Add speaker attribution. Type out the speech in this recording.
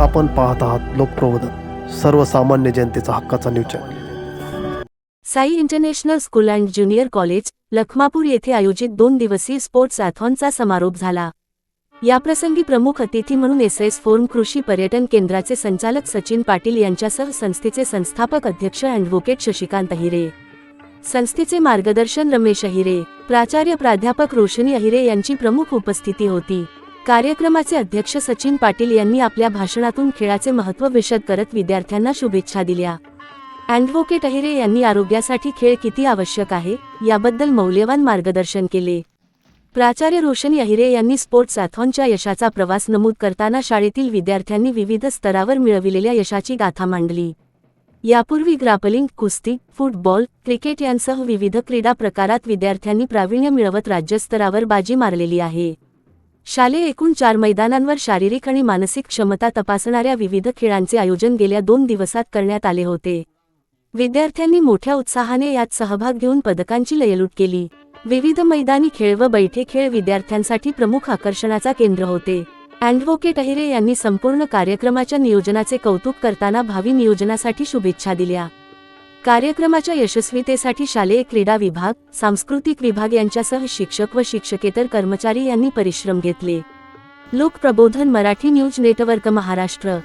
Speaker 1: आपण पाहत आहात लोकप्रबोधन सर्वसामान्य जनतेचा हक्काचा news channel
Speaker 2: Sai international school and junior college Lakhmapur येथे आयोजित दोन दिवसीय स्पोर्ट्स अॅथॉनचा समारोप झाला. याप्रसंगी प्रमुख अतिथी म्हणून एस एस फोर्म कृषी पर्यटन केंद्राचे संचालक सचिन पाटील यांच्यासह संस्थेचे संस्थापक अध्यक्ष अॅडव्होकेट शशिकांत अहिरे संस्थेचे मार्गदर्शन रमेश अहिरे प्राचार्य प्राध्यापक रोशनी अहिरे यांची प्रमुख उपस्थिती होती. कार्यक्रमाचे अध्यक्ष सचिन पाटील यांनी आपल्या भाषणातून खेळाचे महत्त्व विशद करत विद्यार्थ्यांना शुभेच्छा दिल्या. अॅडव्होकेट अहिरे यांनी आरोग्यासाठी खेळ किती आवश्यक आहे याबद्दल मौल्यवान मार्गदर्शन केले. प्राचार्य रोशन अहिरे यांनी स्पोर्ट्स अॅथॉनच्या यशाचा प्रवास नमूद करताना शाळेतील विद्यार्थ्यांनी विविध स्तरावर मिळविलेल्या यशाची गाथा मांडली. यापूर्वी ग्रापलिंग कुस्ती फुटबॉल क्रिकेट यांसह विविध क्रीडा प्रकारात विद्यार्थ्यांनी प्रावीण्य मिळवत राज्यस्तरावर बाजी मारलेली आहे. शालेय एकूण चार मैदानांवर शारीरिक आणि मानसिक क्षमता तपासणाऱ्या विविध खेळांचे आयोजन गेल्या दोन दिवसात करण्यात आले होते. विद्यार्थ्यांनी मोठ्या उत्साहाने यात सहभाग घेऊन पदकांची लयलूट केली. विविध मैदानी खेळ व बैठे खेळ विद्यार्थ्यांसाठी प्रमुख आकर्षणाचा केंद्र होते. अँडवोकेट अहिरे यांनी संपूर्ण कार्यक्रमाच्या नियोजनाचे कौतुक करताना भावी नियोजनासाठी शुभेच्छा दिल्या. कार्यक्रमाच्या यशस्वीतेसाठी शालेय क्रीडा विभाग सांस्कृतिक विभाग यांच्यासह शिक्षक व शिक्षकेतर कर्मचारी यांनी परिश्रम घेतले. Lokprabodhan Marathi news network Maharashtra.